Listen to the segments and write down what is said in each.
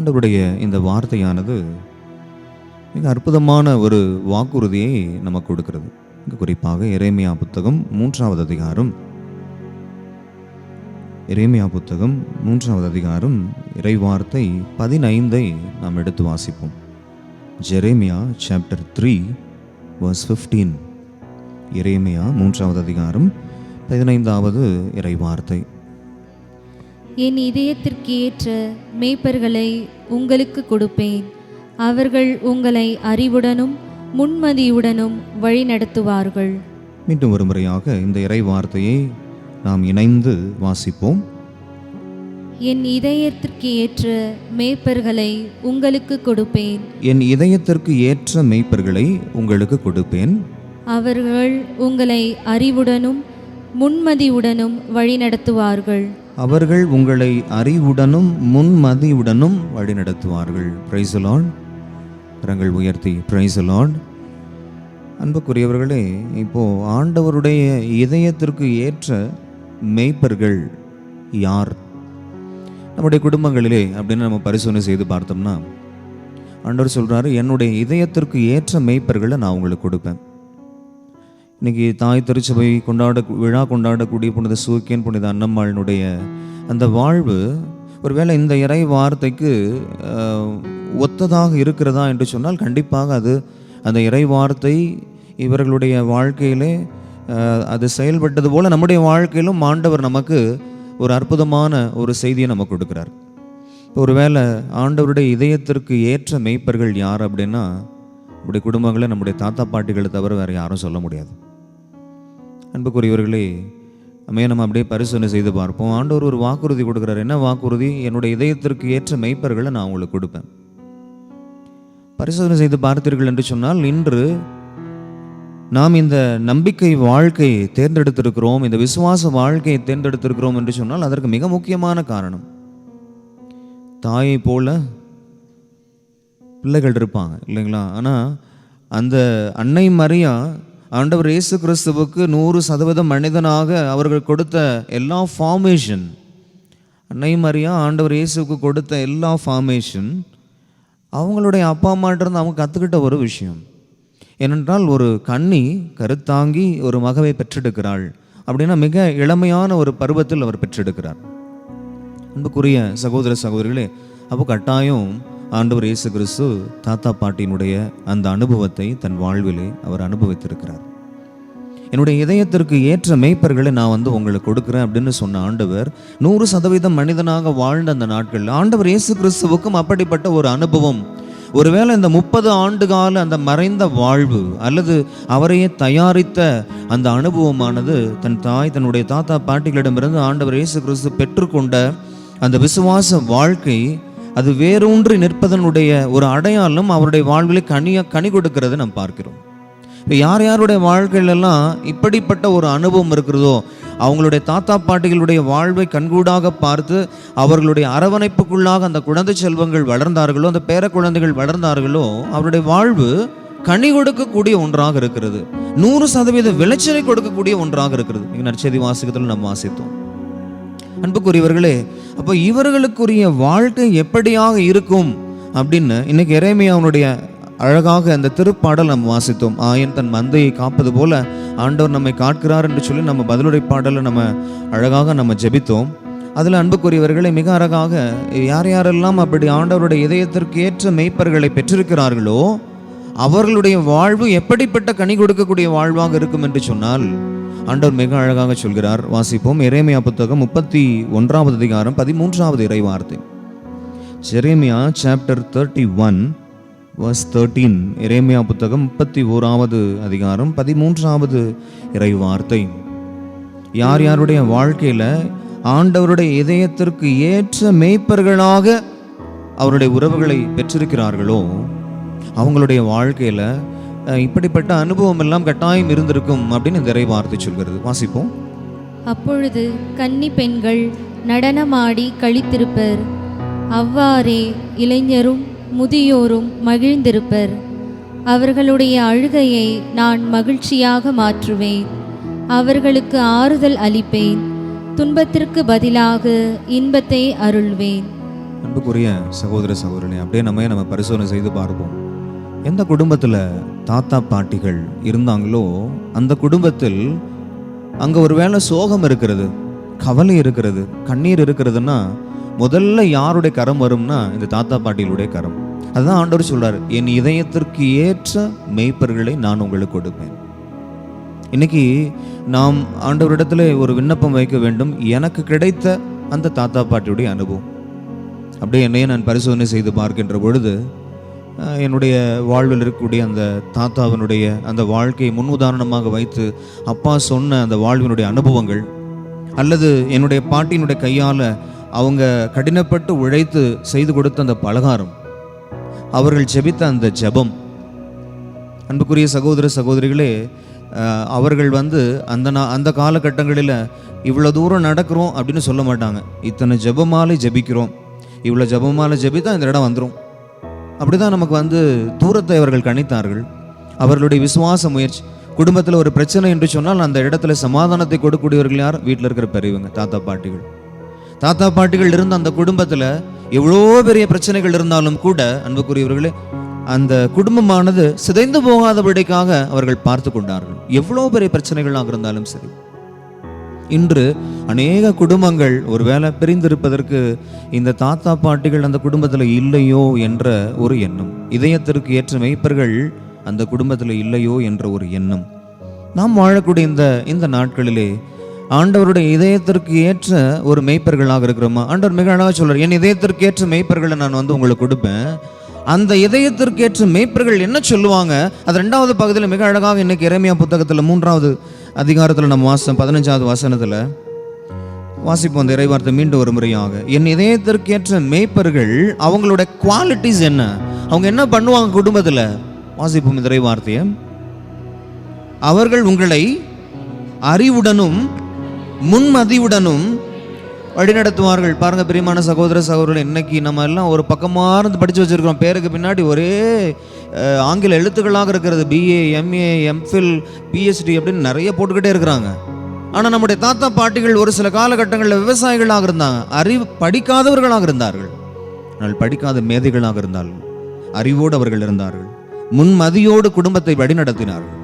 ஆண்டவருடைய இந்த வார்த்தையானது மிக அற்புதமான ஒரு வாக்குறுதியை நமக்கு கொடுக்கிறது. குறிப்பாக இறைமையா புத்தகம் மூன்றாவது அதிகாரம் இறைமையா புத்தகம் மூன்றாவது அதிகாரம் இறைவார்த்தை பதினைந்தை நாம் எடுத்து வாசிப்போம். Jeremiah chapter three verse fifteen இறைமையா மூன்றாவது அதிகாரம் பதினைந்தாவது இறைவார்த்தை. என் இதயத்திற்கு ஏற்ற மேய்ப்பர்களை உங்களுக்கு கொடுப்பேன். அவர்கள் உங்களை அறிவுடனும் முன்மதியுடனும் வழிநடத்துவார்கள் மீண்டும் ஒரு முறையாக இந்த இறை வார்த்தையை நாம் இணைந்து வாசிப்போம். என் இதயத்திற்கு ஏற்ற மேய்ப்பர்களை உங்களுக்கு கொடுப்பேன். என் இதயத்திற்கு ஏற்ற மெய்ப்பர்களை உங்களுக்கு கொடுப்பேன். அவர்கள் உங்களை அறிவுடனும் முன்மதியுடனும் வழிநடத்துவார்கள் அவர்கள் உங்களை அறிவுடனும் முன்மதியுடனும் வழிநடத்துவார்கள். பிரைசலான் கரங்கள் உயர்த்தி பிரைசலான் அன்புக்குரியவர்களே இப்போ ஆண்டவருடைய இதயத்திற்கு ஏற்ற மெய்ப்பர்கள் யார்? நம்முடைய குடும்பங்களிலே அப்படின்னு நம்ம பரிசோதனை செய்து பார்த்தோம்னா ஆண்டவர் சொல்கிறாரு என்னுடைய இதயத்திற்கு ஏற்ற மெய்ப்பர்களை நான் உங்களுக்கு கொடுப்பேன். இன்றைக்கி தாய் திருச்சபை கொண்டாட விழா கொண்டாடக்கூடிய புனித சூக்கியன் புனித அன்னம்மாளினுடைய அந்த வாழ்வு ஒருவேளை இந்த இறை வார்த்தைக்கு ஒத்ததாக இருக்கிறதா என்று சொன்னால் கண்டிப்பாக அது அந்த இறை வார்த்தை இவர்களுடைய வாழ்க்கையிலே அது செயல்பட்டது போல் நம்முடைய வாழ்க்கையிலும் ஆண்டவர் நமக்கு ஒரு அற்புதமான ஒரு செய்தியை நமக்கு கொடுக்குறார். இப்போ ஒருவேளை ஆண்டவருடைய இதயத்திற்கு ஏற்ற மெய்ப்பர்கள் யார் அப்படின்னா நம்முடைய குடும்பங்களை நம்முடைய தாத்தா பாட்டிகளை தவிர வேறு யாரும் சொல்ல முடியாது. அன்புக்குரியவர்களே நம்ம நம்ம அப்படியே பரிசோதனை செய்து பார்ப்போம். ஆண்டவர் ஒரு வாக்குறுதி கொடுக்குறாரு. என்ன வாக்குறுதி? என்னுடைய இதயத்திற்கு ஏற்ற மெய்ப்பர்களை நான் உங்களுக்கு கொடுப்பேன். பரிசோதனை செய்து பார்த்தீர்கள் என்று சொன்னால் இன்று நாம் இந்த நம்பிக்கை வாழ்க்கையை தேர்ந்தெடுத்திருக்கிறோம் இந்த விசுவாச வாழ்க்கையை தேர்ந்தெடுத்திருக்கிறோம் என்று சொன்னால் அதற்கு மிக முக்கியமான காரணம் தாயை போல பிள்ளைகள் இருப்பாங்க இல்லைங்களா? ஆனால் அந்த அன்னை மரியா ஆண்டவர் இயேசு கிறிஸ்துவுக்கு நூறு சதவீத மனிதனாக அவர்கள் கொடுத்த எல்லா ஃபார்மேஷன் அன்னை மாதிரியா ஆண்டவர் இயேசுவுக்கு கொடுத்த எல்லா ஃபார்மேஷன் அவங்களுடைய அப்பா அம்மாட்டிருந்து அவங்க கற்றுக்கிட்ட ஒரு விஷயம். ஏனென்றால் ஒரு கன்னி கருத்தாங்கி ஒரு மகவை பெற்றெடுக்கிறாள் அப்படின்னா மிக இளமையான ஒரு பருவத்தில் அவர் பெற்றெடுக்கிறார். அன்புக்குரிய சகோதர சகோதரிகளே அப்போ கட்டாயம் ஆண்டவர் இயேசு கிறிஸ்து தாத்தா பாட்டியினுடைய அந்த அனுபவத்தை தன் வாழ்விலே அவர் அனுபவித்திருக்கிறார். என்னுடைய இதயத்திற்கு ஏற்ற மேய்ப்பர்களை நான் வந்து உங்களுக்கு கொடுக்குறேன் அப்படின்னு சொன்ன ஆண்டவர் நூறு சதவீதம் மனிதனாக வாழ்ந்த அந்த நாட்களில் ஆண்டவர் இயேசு கிறிஸ்துவுக்கும் அப்படிப்பட்ட ஒரு அனுபவம். ஒருவேளை இந்த முப்பது ஆண்டு கால அந்த மறைந்த வாழ்வு அல்லது அவரையே தயாரித்த அந்த அனுபவமானது தன் தாய் தன்னுடைய தாத்தா பாட்டிகளிடமிருந்து ஆண்டவர் இயேசு கிறிஸ்து பெற்றுக்கொண்ட அந்த விசுவாச வாழ்க்கை அது வேரூன்றி நிற்பதனுடைய ஒரு அடையாளம் அவருடைய வாழ்வில் கனிய கனி கொடுக்கிறத நாம் பார்க்கிறோம். இப்போ யார் யாருடைய வாழ்க்கையிலெல்லாம் இப்படிப்பட்ட ஒரு அனுபவம் இருக்கிறதோ அவங்களுடைய தாத்தா பாட்டிகளுடைய வாழ்வை கண்கூடாக பார்த்து அவர்களுடைய அரவணைப்புக்குள்ளாக அந்த குழந்தை செல்வங்கள் வளர்ந்தார்களோ அந்த பேர குழந்தைகள் வளர்ந்தார்களோ அவருடைய வாழ்வு கனி கொடுக்கக்கூடிய ஒன்றாக இருக்கிறது. நூறு சதவீத விளைச்சலை கொடுக்கக்கூடிய ஒன்றாக இருக்கிறது. நற்செய்தி வாசகத்தில் நாம் வாசித்தோம். அன்புக்குரியவர்களே அப்போ இவர்களுக்குரிய வாழ்க்கை எப்படியாக இருக்கும் அப்படின்னு இன்னைக்கு இறைமையாவுடைய அழகாக அந்த திருப்பாடல் நம்ம வாசித்தோம். ஆயன் தன் மந்தையை காப்பது போல ஆண்டவர் நம்மை காக்கிறார் என்று சொல்லி நம்ம பதிலுரை பாடலை நம்ம அழகாக நம்ம ஜெபித்தோம். அதில் அன்புக்குரியவர்களை மிக அழகாக யார் யாரெல்லாம் அப்படி ஆண்டவருடைய இதயத்திற்கு ஏற்ற மெய்ப்பர்களை பெற்றிருக்கிறார்களோ அவர்களுடைய வாழ்வு எப்படிப்பட்ட கனி கொடுக்கக்கூடிய வாழ்வாக இருக்கும் என்று சொன்னால் ஆண்டவர் மிக அழகாக சொல்கிறார். வாசிப்போம். இறைமையா புத்தகம் முப்பத்தி ஒன்றாவது அதிகாரம் பதிமூன்றாவது இறை வார்த்தை. Jeremiah chapter thirty one verse thirteen இறைமையா புத்தகம் முப்பத்தி ஓராவது அதிகாரம் பதிமூன்றாவது இறை வார்த்தை. யார் யாருடைய வாழ்க்கையில் ஆண்டவருடைய இதயத்திற்கு ஏற்ற மேய்ப்பர்களாக அவருடைய உறவுகளை பெற்றிருக்கிறார்களோ அவங்களுடைய வாழ்க்கையில இப்படிப்பட்ட அனுபவம் எல்லாம் கட்டாயம் இருந்திருக்கும் அப்படின்னு இந்த வார்த்தை சொல்கிறது. வாசிப்போம். அப்பொழுது கன்னி பெண்கள் நடனமாடி கழித்திருப்பர் அவ்வாறே இளைஞரும் முதியோரும் மகிழ்ந்திருப்பர். அவர்களுடைய அழுகையை நான் மகிழ்ச்சியாக மாற்றுவேன். அவர்களுக்கு ஆறுதல் அளிப்பேன். துன்பத்திற்கு பதிலாக இன்பத்தை அருள்வேன். அன்புக்குரிய சகோதர சகோதரனே அப்படியே நம்ம நம்ம பரிசோதனை செய்து பார்ப்போம். எந்த குடும்பத்தில் தாத்தா பாட்டிகள் இருந்தாங்களோ அந்த குடும்பத்தில் அங்கே ஒரு வேளை சோகம் இருக்கிறது கவலை இருக்கிறது கண்ணீர் இருக்கிறதுன்னா முதல்ல யாருடைய கரம் வரும்னா இந்த தாத்தா பாட்டிகளுடைய கரம். அதுதான் ஆண்டவர் சொல்கிறார் என் இதயத்திற்கு ஏற்ற மெய்ப்பர்களை நான் உங்களுக்கு கொடுப்பேன். இன்னைக்கு நாம் ஆண்டவரிடத்துல ஒரு விண்ணப்பம் வைக்க வேண்டும் எனக்கு கிடைத்த அந்த தாத்தா பாட்டியுடைய அனுபவம். அப்படியே என்னையே நான் பரிசோதனை செய்து பார்க்கின்ற பொழுது என்னுடைய வாழ்வில் இருக்கக்கூடிய அந்த தாத்தாவினுடைய அந்த வாழ்க்கையை முன் உதாரணமாக வைத்து அப்பா சொன்ன அந்த வாழ்வினுடைய அனுபவங்கள் அல்லது என்னுடைய பாட்டியினுடைய கையால் அவங்க கடினப்பட்டு உழைத்து செய்து கொடுத்த அந்த பலகாரம் அவர்கள் ஜெபித்த அந்த ஜெபம். அன்புக்குரிய சகோதர சகோதரிகளே அவர்கள் வந்து அந்த நா- அந்த காலகட்டங்களில் இவ்வளோ தூரம் நடக்கிறோம் அப்படின்னு சொல்ல மாட்டாங்க. இத்தனை ஜெபமாலை ஜெபிக்கிறோம். இவ்வளோ ஜெபமாலை ஜெபித்தா இந்த இடம் வந்துடும் அப்படிதான் நமக்கு வந்து தூரத்தை அவர்கள் கணித்தார்கள். அவர்களுடைய விசுவாச முயற்சி. குடும்பத்தில் ஒரு பிரச்சனை என்று சொன்னால் அந்த இடத்துல சமாதானத்தை கொடுக்கக்கூடியவர்கள் யார்? வீட்டில் இருக்கிற பெரியவங்க தாத்தா பாட்டிகள். தாத்தா பாட்டிகள் இருந்த அந்த குடும்பத்தில் எவ்வளோ பெரிய பிரச்சனைகள் இருந்தாலும் கூட அன்புக்குரியவர்களே அந்த குடும்பமானது சிதைந்து போகாதபடிக்காக அவர்கள் பார்த்து கொண்டார்கள். எவ்வளோ பெரிய பிரச்சனைகளாக இருந்தாலும் சரி. இன்று அநேக குடும்பங்கள் ஒருவேளை பிரிந்திருப்பதற்கு இந்த தாத்தா பாட்டிகள் அந்த குடும்பத்தில் இல்லையோ என்ற ஒரு எண்ணம். இதயத்திற்கு ஏற்ற மெய்ப்பர்கள் அந்த குடும்பத்தில் இல்லையோ என்ற ஒரு எண்ணம். நாம் வாழக்கூடிய இந்த இந்த நாட்களிலே ஆண்டவருடைய இதயத்திற்கு ஏற்ற ஒரு மெய்ப்பர்களாக இருக்கிறோமா? ஆண்டவர் மிக அழகாக சொல்றார் என் இதயத்திற்கு ஏற்ற மெய்ப்பர்களை நான் வந்து உங்களுக்கு கொடுப்பேன். அந்த இதயத்திற்கேற்ற மேய்ப்பர்கள் என்ன சொல்லுவாங்க? அது ரெண்டாவது பகுதியில் மிக அழகாக இன்னைக்கு இறைமையா புத்தகத்தில் மூன்றாவது அதிகாரத்தில் நம்ம வாசம் பதினஞ்சாவது வசனத்தில் வாசிப்போம் அந்த இறைவார்த்தை மீண்டும் ஒரு முறையாக. என் இதயத்திற்கேற்ற மேய்ப்பர்கள் அவங்களோட குவாலிட்டிஸ் என்ன? அவங்க என்ன பண்ணுவாங்க குடும்பத்தில்? வாசிப்போம் இந்த இறைவார்த்தையை. அவர்கள் உங்களை அறிவுடனும் முன்மதியுடனும் வழிநடத்துவார்கள். பாருங்க பிரியமான சகோதர சகோதரர்கள் இன்னைக்கு நம்ம எல்லாம் ஒரு பக்கமாக இருந்து படித்து வச்சுருக்கிறோம். பேருக்கு பின்னாடி ஒரே ஆங்கில எழுத்துக்களாக இருக்கிறது. பிஏ எம்ஏ எம்ஃபில் பிஹெச்டி அப்படின்னு நிறைய போட்டுக்கிட்டே இருக்கிறாங்க. ஆனால் நம்முடைய தாத்தா பாட்டிகள் ஒரு சில காலகட்டங்களில் விவசாயிகளாக இருந்தாங்க. அறிவு படிக்காதவர்களாக இருந்தார்கள். ஆனால் படிக்காத மேதைகளாக இருந்தார்கள். அறிவோடு அவர்கள் இருந்தார்கள். முன்மதியோடு குடும்பத்தை வழிநடத்தினார்கள்.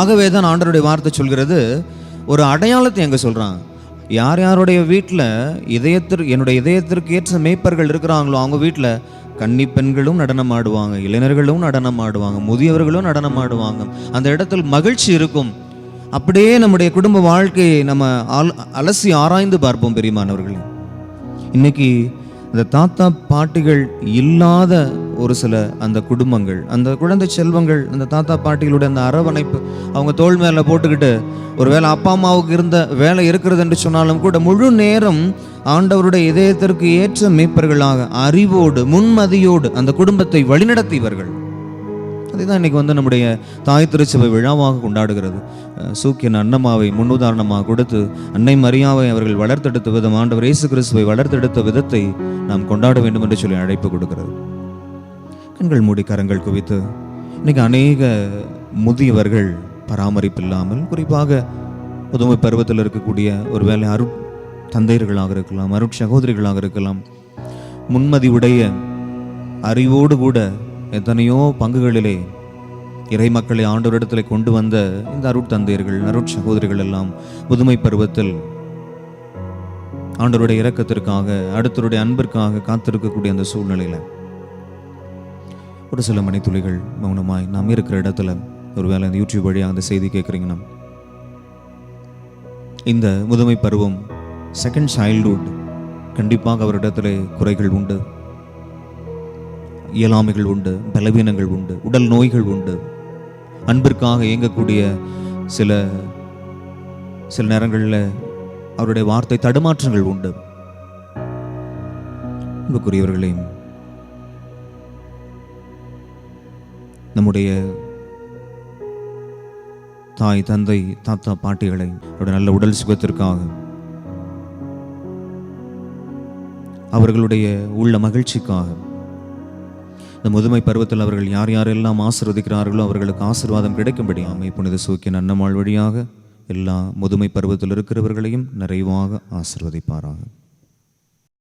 ஆகவே தான் ஆண்டருடைய வார்த்தை சொல்கிறது. ஒரு அடையாளத்தை எங்கே சொல்கிறாங்க யார் யாருடைய வீட்டில் இதயத்திற்கு என்னுடைய இதயத்திற்கு ஏற்ற மேய்ப்பர்கள் இருக்கிறாங்களோ அவங்க வீட்டில் கன்னி பெண்களும் நடனம் ஆடுவாங்க இளைஞர்களும் நடனம் ஆடுவாங்க முதியவர்களும் நடனம் ஆடுவாங்க. அந்த இடத்தில் மகிழ்ச்சி இருக்கும். அப்படியே நம்முடைய குடும்ப வாழ்க்கையை நம்ம அல- அலசி ஆராய்ந்து பார்ப்போம் பெரியமானவர்களே. இன்னைக்கு இந்த தாத்தா பாட்டிகள் இல்லாத ஒரு சில அந்த குடும்பங்கள் அந்த குழந்தை செல்வங்கள் அந்த தாத்தா பாட்டிகளுடைய அந்த அரவணைப்பு அவங்க தோள் மேலே போட்டுக்கிட்டு ஒருவேளை அப்பா அம்மாவுக்கு இருந்த வேலை இருக்கிறது என்று சொன்னாலும் கூட முழு நேரம் ஆண்டவருடைய இதயத்திற்கு ஏற்ற மீட்பர்களாக அறிவோடு முன்மதியோடு அந்த குடும்பத்தை வழிநடத்தியவர்கள். அதுதான் இன்றைக்கி வந்து நம்முடைய தாய் திருச்சபை விழாவாக கொண்டாடுகிறது. சூக்கியன் அன்னமாவை முன்னுதாரணமாக கொடுத்து அன்னை மரியாவை அவர்கள் வளர்த்தெடுத்த விதம் ஆண்டவர் இயேசு கிறிஸ்துவை வளர்த்தெடுத்த விதத்தை நாம் கொண்டாட வேண்டும் என்று சொல்லி அழைப்பு கொடுக்கிறது. கண்கள் மூடி கரங்கள் குவித்து இன்னைக்கு அநேக முதியவர்கள் பராமரிப்பு இல்லாமல் குறிப்பாக புதுமை பருவத்தில் இருக்கக்கூடிய ஒருவேளை அருட் தந்தையர்களாக இருக்கலாம் அருட் சகோதரிகளாக இருக்கலாம் முன்மதி உடைய அறிவோடு கூட எத்தனையோ பங்குகளிலே இறை மக்களை ஆண்டவரிடத்தில் கொண்டு வந்த இந்த அருட்தந்தையர்கள் நருட் சகோதரிகள் எல்லாம் புதுமை பருவத்தில் ஆண்டவருடைய இரக்கத்திற்காக அடுத்தருடைய அன்பிற்காக காத்திருக்கக்கூடிய அந்த சூழ்நிலையில் ஒரு சில மணித்துளிகள் மௌனமாய் நாம் இருக்கிற இடத்துல ஒருவேளை இந்த யூடியூப் வழியாக அந்த செய்தி கேட்குறீங்கன்னா இந்த முதுமை பருவம் செகண்ட் சைல்டுஹுட் கண்டிப்பாக அவரிடத்துல குறைகள் உண்டு. இயலாமைகள் உண்டு பலவீனங்கள் உண்டு உடல் நோய்கள் உண்டு. அன்பிற்காக இயங்கக்கூடிய சில சில நேரங்களில் அவருடைய வார்த்தை தடுமாற்றங்கள் உண்டு. அன்புக்குரியவர்களையும் நம்முடைய தாய் தந்தை தாத்தா பாட்டிகளை அவருடைய நல்ல உடல் சுகத்திற்காக அவர்களுடைய உள்ள மகிழ்ச்சிக்காக இந்த முதுமை பருவத்தில் அவர்கள் யார் யாரெல்லாம் ஆசிர்வதிக்கிறார்களோ அவர்களுக்கு ஆசீர்வாதம் கிடைக்கும்படி ஆமை புனித சூக்கியன் அன்னமாள் வழியாக எல்லா முதுமை பருவத்தில் இருக்கிறவர்களையும் நிறைவாக ஆசிர்வதிப்பாராக.